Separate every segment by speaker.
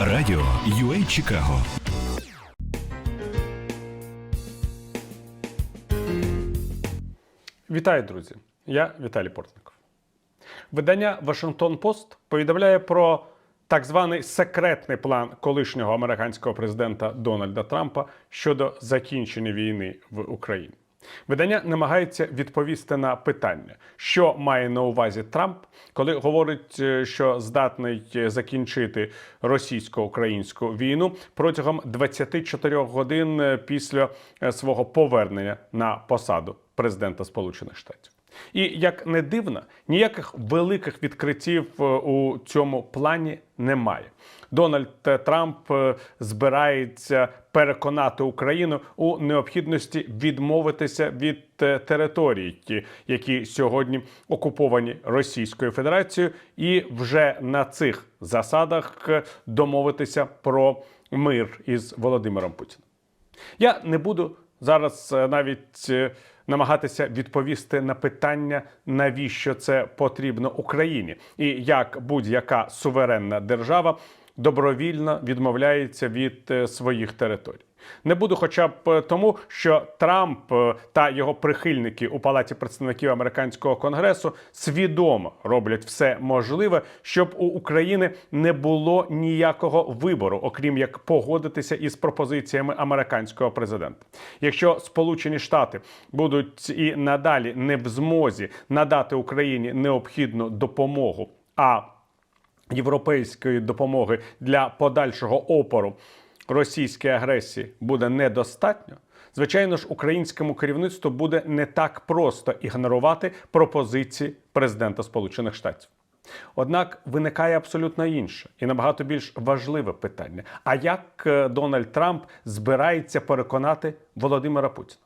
Speaker 1: Радіо UA Чикаго
Speaker 2: Вітаю, друзі! Я Віталій Портников. Видання Вашингтон Пост повідомляє про так званий секретний план колишнього американського президента Дональда Трампа щодо закінчення війни в Україні. Видання намагається відповісти на питання, що має на увазі Трамп, коли говорить, е, що здатний закінчити російсько-українську війну протягом 24 годин е, після е, свого повернення на посаду президента Сполучених Штатів. І як не дивно, ніяких великих відкриттів е, у цьому плані немає. Дональд Трамп е, збирається переконати Україну у необхідності відмовитися від е, територій, які сьогодні окуповані Російською Федерацією, і вже на цих засадах е, домовитися про мир із Володимиром Путіним. Я не буду зараз навіть намагатися відповісти на питання, навіщо це потрібно Україні, і як будь-яка суверенна держава добровільно відмовляється від е, своїх територій. Не буду, хоча б е, тому, що Трамп е, та його прихильники у палаті представників американського конгресу свідомо роблять все можливе, щоб у України не було ніякого вибору, окрім як погодитися із пропозиціями американського президента. Якщо Сполучені Штати будуть і надалі не в змозі надати Україні необхідну допомогу, а європейської допомоги для подальшого опору російській агресії буде недостатньо, звичайно ж, українському керівництву буде не так просто ігнорувати пропозиції президента Сполучених Штатів. Однак виникає абсолютно інше і набагато більш важливе питання: а як е, Дональд Трамп збирається переконати Володимира Путіна?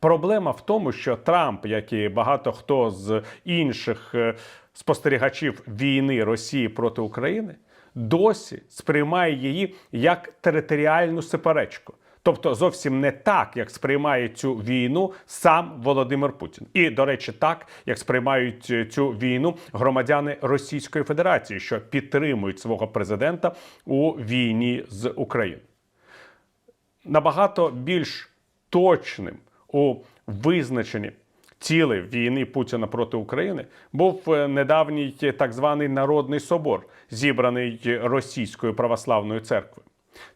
Speaker 2: Проблема в тому, що Трамп, як і багато хто з інших е, спостерігачів війни Росії проти України, досі сприймає її як територіальну сеперечку. Тобто зовсім не так, як сприймає цю війну сам Володимир Путін, і до речі, так як сприймають е, цю війну громадяни Російської Федерації, що підтримують свого президента у війні з Україною набагато більш точним у визначенні цілей війни Путіна проти України був е, недавній так званий Народний собор, зібраний Російською православною церквою.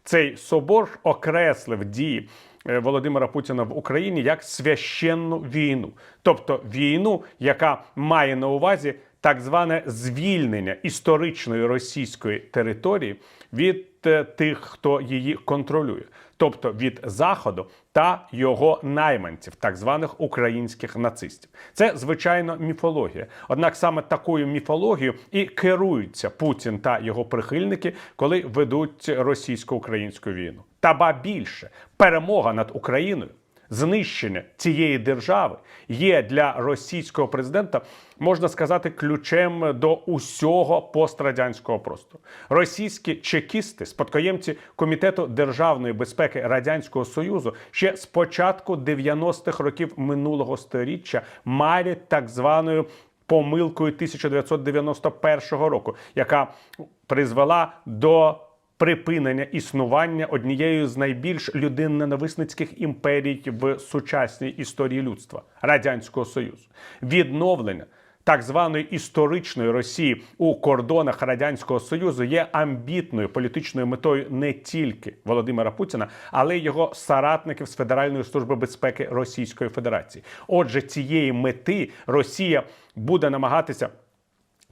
Speaker 2: Цей собор окреслив дії е, Володимира Путіна в Україні як священну війну, тобто війну, яка має на увазі так зване звільнення історичної російської території від е, тих, хто її контролює, тобто від заходу та його найманців, так званих українських нацистів. Це звичайно міфологія. Однак саме такою міфологією і керуються Путін та його прихильники, коли ведуть російсько-українську війну. Та ба більше перемога над Україною знищення цієї держави є для російського президента, можна сказати, ключем до усього пострадянського простору. Російські чекісти, спадкоємці комітету державної безпеки радянського союзу, ще з початку 90-х років минулого століття марять так званою. Помилкою 1991 року, яка призвела до припинення існування однієї з найбільш людинненависницьких імперій в сучасній історії людства радянського союзу, відновлення. Так званої історичної Росії у кордонах радянського союзу є амбітною політичною метою не тільки Володимира Путіна, але й його соратників з Федеральної служби безпеки Російської Федерації. Отже, цієї мети Росія буде намагатися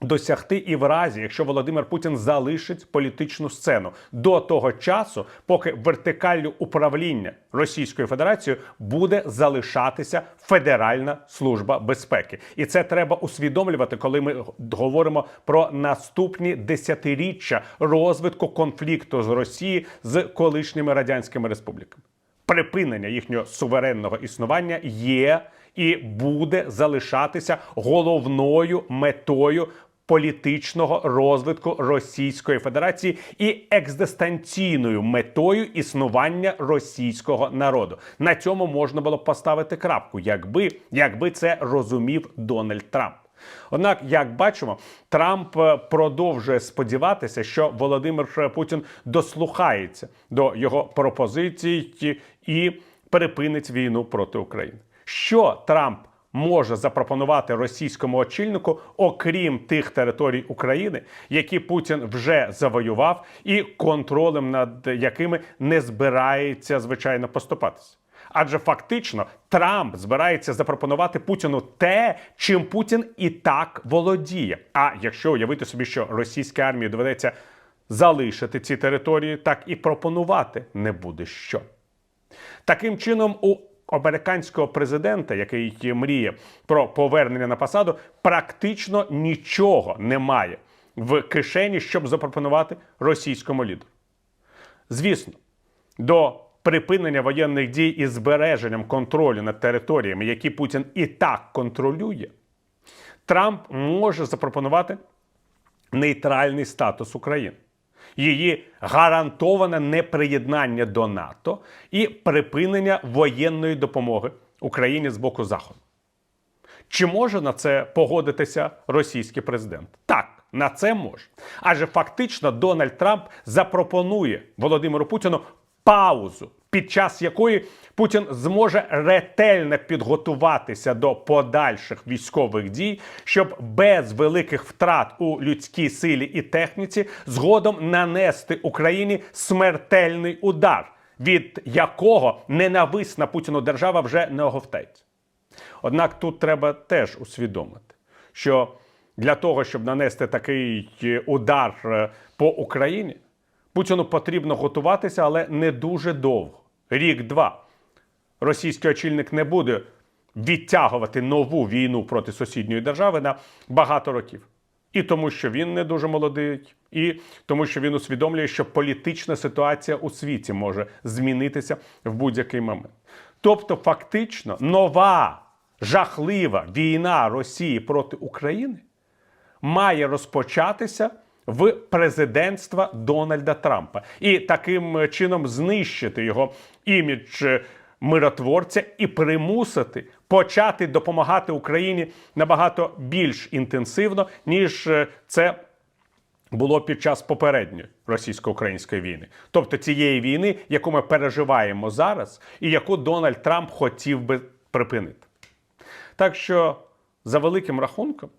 Speaker 2: досягти і в разі, якщо Володимир Путін залишить політичну сцену до того часу, поки вертикаллю управління Російською Федерацією буде залишатися Федеральна служба безпеки, і це треба усвідомлювати, коли ми говоримо про наступні десятиріччя розвитку конфлікту з Росії з колишніми радянськими республіками. Припинення їхнього суверенного існування є і буде залишатися головною метою політичного розвитку Російської Федерації і екзистенційною метою існування російського народу. На цьому можна було поставити крапку, якби, якби це розумів Дональд Трамп. Однак, як бачимо, Трамп е, продовжує сподіватися, що Володимир Путін дослухається до його пропозицій і перепинить війну проти України. Що Трамп може запропонувати російському очільнику, окрім тих територій України, які Путін вже завоював, і контролем над якими не збирається звичайно поступатися. Адже фактично Трамп збирається запропонувати Путіну те, чим Путін і так володіє. А якщо уявити собі, що російській армії доведеться залишити ці території, так і пропонувати не буде що. Таким чином, у американського президента, який мріє про повернення на посаду, практично нічого немає в кишені, щоб запропонувати російському лідеру. Звісно, до припинення воєнних дій і збереженням контролю над територіями, які Путін і так контролює, Трамп може запропонувати нейтральний статус України, її гарантоване неприєднання до НАТО і припинення воєнної допомоги Україні з боку Заходу. Чи може на це погодитися російський президент? Так, на це може. Адже фактично Дональд Трамп запропонує Володимиру Путіну паузу, під час якої Путін зможе ретельно підготуватися до подальших військових дій, щоб без великих втрат у людській силі і техніці згодом нанести Україні смертельний удар, від якого ненависна Путіну держава вже не оговтається. Однак тут треба теж усвідомити, що для того, щоб нанести такий е, удар е, по Україні, Путіну потрібно готуватися, але не дуже довго. Рік-два. Російський очільник не буде відтягувати нову війну проти сусідньої держави на багато років. І тому, що він не дуже молодий, і тому, що він усвідомлює, що політична ситуація у світі може змінитися в будь-який момент. Тобто, фактично, нова жахлива війна Росії проти України має розпочатися в президентства Дональда Трампа і таким чином знищити його імідж е, миротворця і примусити почати допомагати Україні набагато більш інтенсивно, ніж е, це було під час попередньої російсько-української війни, тобто цієї війни, яку ми переживаємо зараз, і яку Дональд Трамп хотів би припинити. Так що, за великим рахунком,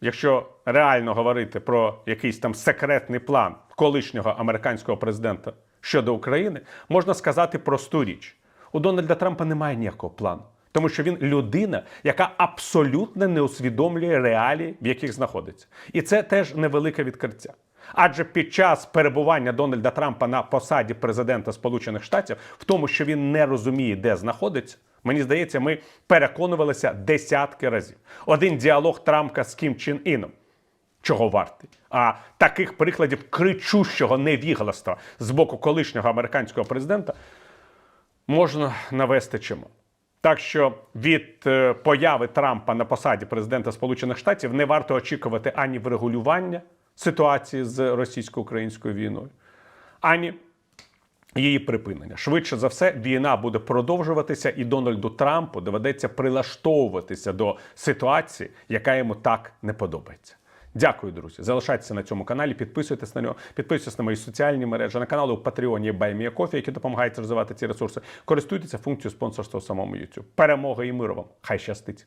Speaker 2: якщо реально говорити про якийсь там секретний план колишнього американського президента щодо України, можна сказати просту річ: у Дональда Трампа немає ніякого плану. Тому що він людина, яка абсолютно не усвідомлює реалії, в яких знаходиться. І це теж невелике відкриття. Адже під час перебування Дональда Трампа на посаді президента Сполучених Штатів, в тому, що він не розуміє, де знаходиться, мені здається, ми переконувалися десятки разів. Один діалог Трампа з Кім Чен Іном. Чого вартий? А таких прикладів кричущого невігластва з боку колишнього американського президента можна навести чимало. Так що від е, появи Трампа на посаді президента Сполучених Штатів не варто очікувати ані врегулювання ситуації з російсько-українською війною, ані її припинення. Швидше за все, війна буде продовжуватися, і Дональду Трампу доведеться прилаштовуватися до ситуації, яка йому так не подобається. Дякую, друзі. Залишайтеся на цьому каналі, підписуйтесь на нього, підписуйтесь на мої соціальні мережі, на канали у Патреоні Баймія Кофі, які допомагають розвивати ці ресурси. Користуйтеся функцією спонсорства в самому YouTube. Перемоги і миру вам! Хай щастить!